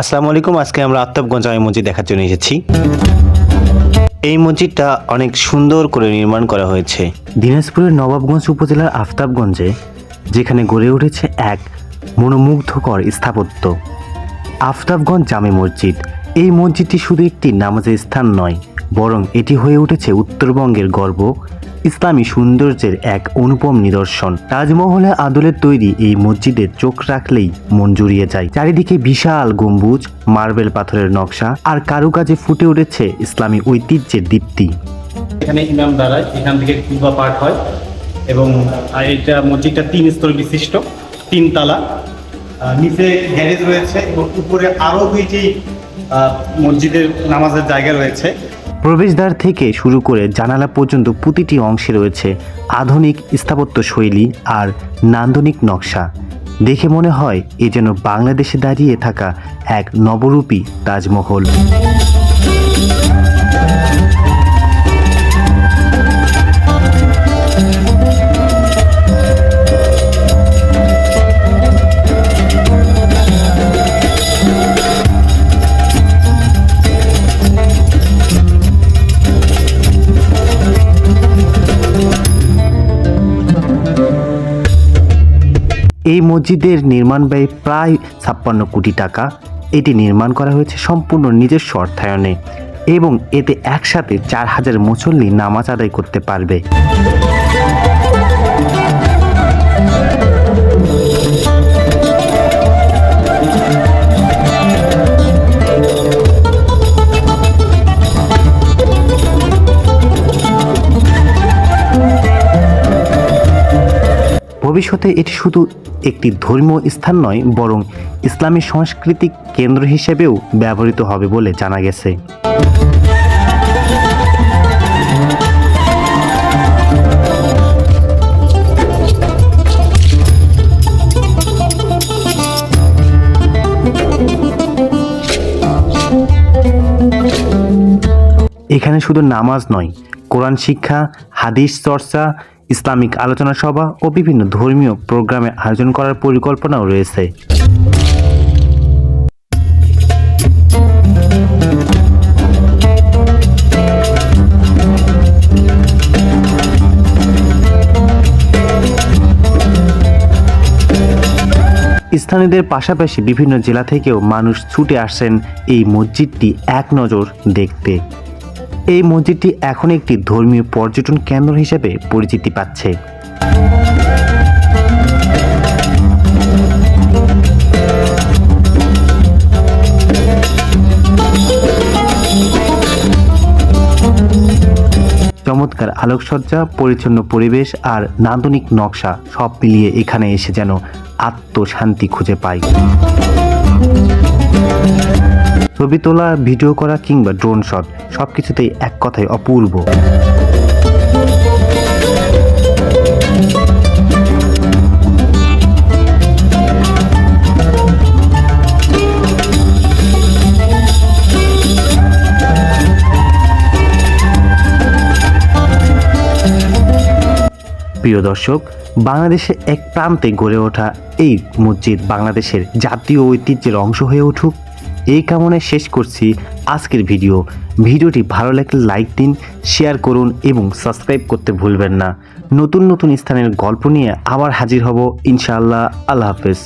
আসসালামু আলাইকুম। আজকে আমরা আফতাবগঞ্জ জামে মসজিদ দেখার জন্য এসেছি। এই মসজিদটা অনেক সুন্দর করে নির্মাণ করা হয়েছে। দিনাজপুরের নবাবগঞ্জ উপজেলার আফতাবগঞ্জে, যেখানে গড়ে উঠেছে এক মনোমুগ্ধকর স্থাপত্য। আফতাবগঞ্জ জামে মসজিদ। এই মসজিদটি শুধু একটি নামাজের স্থান নয়, বরং এটি হয়ে উঠেছে উত্তরবঙ্গের গর্ব ইসলামী সৌন্দর্যের এক অনুপম নিদর্শন। তাজমহলে আদলের তৈরি এই মসজিদে চোখ রাখলেই মন জুড়িয়ে যায়। চারিদিকে বিশাল গম্বুজ মার্বেল পাথরের নকশা আর কারুকাজে ফুটে উঠেছে ইসলামী ঐতিহ্যের দীপ্তি। এখানে ইমাম দাঁড়ায় এখান থেকে কুবা পাঠ হয় এবং এটা মসজিদটা তিন স্তর বিশিষ্ট তিন তালা। আহ, নিচে গ্যারেজ রয়েছে এবং উপরে আরও দুইটি মসজিদের নামাজের জায়গা রয়েছে। প্রবেশদ্বার থেকে শুরু করে জানালা পর্যন্ত প্রতিটি অংশে রয়েছে আধুনিক স্থাপত্য শৈলী আর নান্দনিক নকশা। দেখে মনে হয় এ যেন বাংলাদেশে দাঁড়িয়ে থাকা এক নবরূপী তাজমহল। এই মসজিদের নির্মাণ ব্যয় প্রায় ছাপ্পান্ন কোটি টাকা। এটি নির্মাণ করা হয়েছে সম্পূর্ণ নিজস্ব অর্থায়নে এবং এতে একসাথে চার হাজার মুসল্লি নামাজ আদায় করতে পারবে। ভবিষ্যতে এটি শুধু একটি ধর্মীয় স্থান নয়, বরং ইসলামী সাংস্কৃতিক কেন্দ্র হিসেবেও ব্যবহৃত হবে বলে জানা গেছে। এখানে শুধু নামাজ নয়, কোরআন শিক্ষা, হাদিস চর্চা ইসলামিক আলোচনা সভা ও বিভিন্ন ধর্মীয় প্রোগ্রামে আয়োজন করার পরিকল্পনাও রয়েছে। স্থানীয়দের পাশাপাশি বিভিন্ন জেলা থেকেও মানুষ ছুটে আসছেন এই মসজিদটি এক নজর দেখতে। এই মসজিদটি এখন একটি ধর্মীয় পর্যটন কেন্দ্র হিসেবে পরিচিতি পাচ্ছে। চমৎকার আলোকসজ্জা, পরিচ্ছন্ন পরিবেশ আর নান্দনিক নকশা সব মিলিয়ে এখানে এসে যেন আত্মশান্তি খুঁজে পাই ছবি তোলা, ভিডিও করা কিংবা ড্রোন শট সব কিছুতেই এক কথায় অপূর্ব। প্রিয় দর্শক, বাংলাদেশে এক প্রান্তে গড়ে ওঠা এই মসজিদ বাংলাদেশের জাতীয় ঐতিহ্যের অংশ হয়ে উঠুক। এই কামনে শেষ করছি আজকের ভিডিও। ভিডিওটি ভালো লাগলে লাইক দিন, শেয়ার করুন এবং সাবস্ক্রাইব করতে ভুলবেন না। নতুন নতুন স্থানের গল্প নিয়ে আবার হাজির হব। ইনশাআল্লাহ, আল্লাহ হাফেজ।